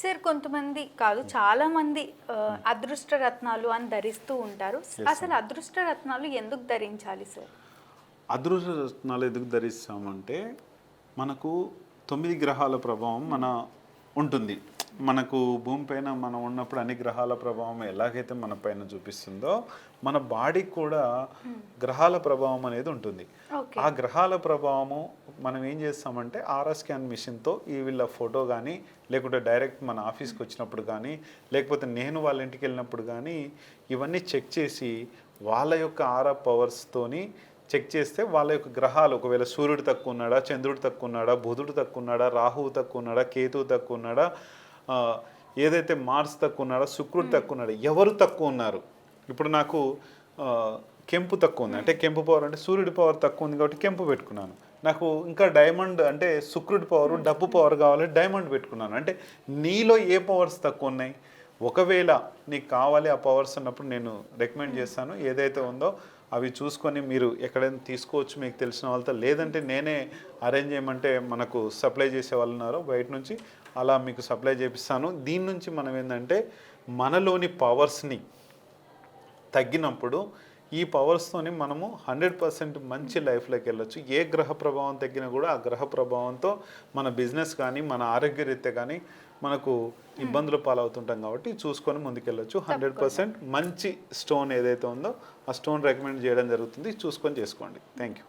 Sir కొంతమంది కాదు చాలా మంది అదృష్ట రత్నాలు అని ధరిస్తూ ఉంటారు. అసలు అదృష్ట రత్నాలు ఎందుకు ధరించాలి సార్? అదృష్ట రత్నాలు ఎందుకు ధరిస్తామంటే మనకు తొమ్మిది గ్రహాల ప్రభావం మన ఉంటుంది. మనకు భూమిపైన మనం ఉన్నప్పుడు అన్ని గ్రహాల ప్రభావం ఎలాగైతే మన పైన చూపిస్తుందో మన బాడీకి కూడా గ్రహాల ప్రభావం అనేది ఉంటుంది. ఆ గ్రహాల ప్రభావము మనం ఏం చేస్తామంటే ఆర్ఆ స్కాన్ మిషన్తో ఈ వీళ్ళ ఫోటో కానీ లేకుంటే డైరెక్ట్ మన ఆఫీస్కి వచ్చినప్పుడు కానీ లేకపోతే నేను వాళ్ళ ఇంటికి వెళ్ళినప్పుడు కానీ ఇవన్నీ చెక్ చేసి వాళ్ళ యొక్క ఆరా పవర్స్తోని చెక్ చేస్తే వాళ్ళ యొక్క గ్రహాలు ఒకవేళ సూర్యుడు తక్కువ ఉన్నాడా చంద్రుడు తక్కువ ఉన్నాడా బుధుడు తక్కువ ఉన్నాడా రాహువు తక్కువ ఉన్నాడా కేతువు తక్కువ ఉన్నాడా ఏదైతే మార్స్ తక్కువ ఉన్నాడా శుక్రుడు తక్కువ ఉన్నాడా ఎవరు తక్కువ ఉన్నారు? ఇప్పుడు నాకు కెంపు తక్కువ ఉంది. అంటే కెంపు పవర్ అంటే సూర్యుడి పవర్ తక్కువ ఉంది కాబట్టి కెంపు పెట్టుకున్నాను. నాకు ఇంకా డైమండ్ అంటే శుక్రుడి పవర్ డబ్బు పవర్ కావాలి డైమండ్ పెట్టుకున్నాను. అంటే నీలో ఏ పవర్స్ తక్కువ ఉన్నాయి? ఒకవేళ నీకు కావాలి ఆ పవర్స్ ఉన్నప్పుడు నేను రికమెండ్ చేస్తాను. ఏదైతే ఉందో అవి చూసుకొని మీరు ఎక్కడైనా తీసుకోవచ్చు మీకు తెలిసిన వాళ్ళతో. లేదంటే నేనే అరేంజ్ చేయమంటే మనకు సప్లై చేసే వాళ్ళు ఉన్నారు బయట నుంచి. అలా మీకు సప్లై చేపిస్తాను. దీని నుంచి మనం ఏంటంటే మనలోని పవర్స్ని తగ్గినప్పుడు ఈ పవర్స్తోని మనము హండ్రెడ్ పర్సెంట్ మంచి లైఫ్లోకి వెళ్ళొచ్చు. ఏ గ్రహ ప్రభావం తగ్గినా కూడా ఆ గ్రహ ప్రభావంతో మన బిజినెస్ కానీ మన ఆరోగ్యరీత్యా కానీ మనకు ఇబ్బందులు పాలవుతుంటాం కాబట్టి చూసుకొని ముందుకెళ్ళొచ్చు. హండ్రెడ్ పర్సెంట్ మంచి స్టోన్ ఏదైతే ఉందో ఆ స్టోన్ రికమెండ్ చేయడం జరుగుతుంది. చూసుకొని చేసుకోండి. Thank you